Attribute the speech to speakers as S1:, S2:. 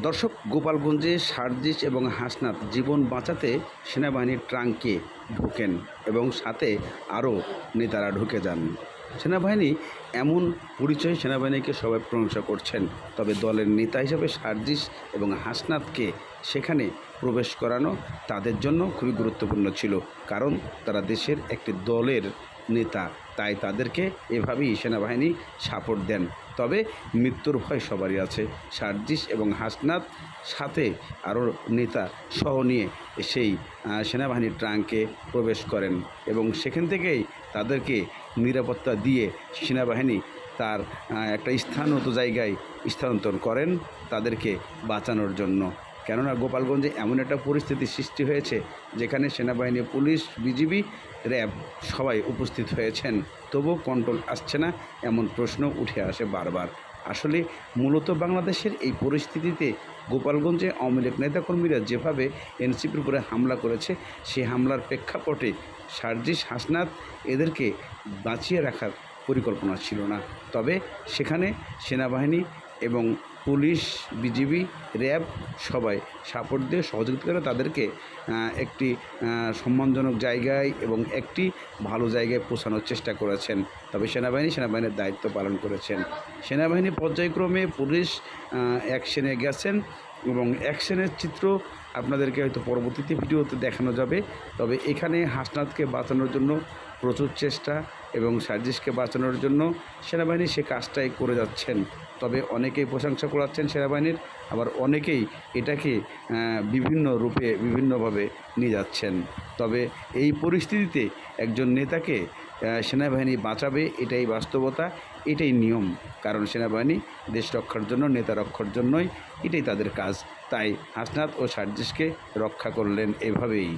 S1: দর্শক, গোপালগঞ্জে সার্জিস এবং হাসনাত জীবন বাঁচাতে সেনাবাহিনীর ট্রাঙ্কে ঢোকেন এবং সাথে আরও নেতারা ঢুকে যান। সেনাবাহিনী এমন পরিচয় সেনাবাহিনীকে সবাই প্রশংসা করছেন, তবে দলের নেতা হিসেবে সার্জিস এবং হাসনাতকে সেখানে প্রবেশ করানো তাদের জন্য খুবই গুরুত্বপূর্ণ ছিল, কারণ তারা দেশের একটি দলের নেতা। তাই তাদেরকে এভাবেই সেনাবাহিনী সাপোর্ট দেন। তবে মৃত্যুর ভয় সবারই আছে। সার্জিস এবং হাসনাত সাথে আরও নেতা সহ নিয়ে সেই সেনাবাহিনীর ট্রাঙ্কে প্রবেশ করেন এবং সেখান থেকেই তাদেরকে নিরাপত্তা দিয়ে সেনাবাহিনী তার একটা স্থানত জায়গায় স্থানান্তর করেন তাদেরকে বাঁচানোর জন্য। কেননা গোপালগঞ্জে এমন একটা পরিস্থিতি সৃষ্টি হয়েছে যেখানে সেনাবাহিনী, পুলিশ, বিজিবি, র্যাব সবাই উপস্থিত হয়েছেন। তবুও কন্ট্রোল আসছে না এমন প্রশ্ন উঠে আসে বারবার। আসলে মূলত বাংলাদেশের এই পরিস্থিতিতে গোপালগঞ্জে আওয়ামী লীগ নেতাকর্মীরা যেভাবে এনসিপির উপরে হামলা করেছে সেই হামলার প্রেক্ষাপটে সার্জিস হাসনাত এদেরকে বাঁচিয়ে রাখার পরিকল্পনা ছিল না। তবে সেখানে সেনাবাহিনী এবং পুলিশ, বিজিবি, র্যাব সবাই সাপোর্ট দিয়ে সহযোগিতা করে তাদেরকে একটি সম্মানজনক জায়গায় এবং একটি ভালো জায়গায় পৌঁছানোর চেষ্টা করেছেন। তবে সেনাবাহিনী সেনাবাহিনীর দায়িত্ব পালন করেছেন। সেনাবাহিনী পর্যায়ক্রমে পুলিশ অ্যাকশনে গেছেন। এবং অ্যাকশনের চিত্র আপনাদেরকে হয়তো পরবর্তীতে ভিডিওতে দেখানো যাবে। তবে এখানে হাসনাতকে বাঁচানোর জন্য প্রচুর চেষ্টা এবং সার্জিসকে বাঁচানোর জন্য সেনাবাহিনী সে কাজটাই করে যাচ্ছেন। তবে অনেকেই প্রশংসা করাচ্ছেন সেনাবাহিনীর, আবার অনেকেই এটাকে বিভিন্ন রূপে, বিভিন্নভাবে নিয়ে যাচ্ছেন। তবে এই পরিস্থিতিতে একজন নেতাকে সেনাবাহিনী বাঁচাবে, এটাই বাস্তবতা, এটাই নিয়ম। কারণ সেনাবাহিনী দেশ রক্ষার জন্য, নেতা রক্ষার জন্যই এটাই তাদের কাজ। তাই হাসনাত ও সার্জিসকে রক্ষা করলেন এভাবেই।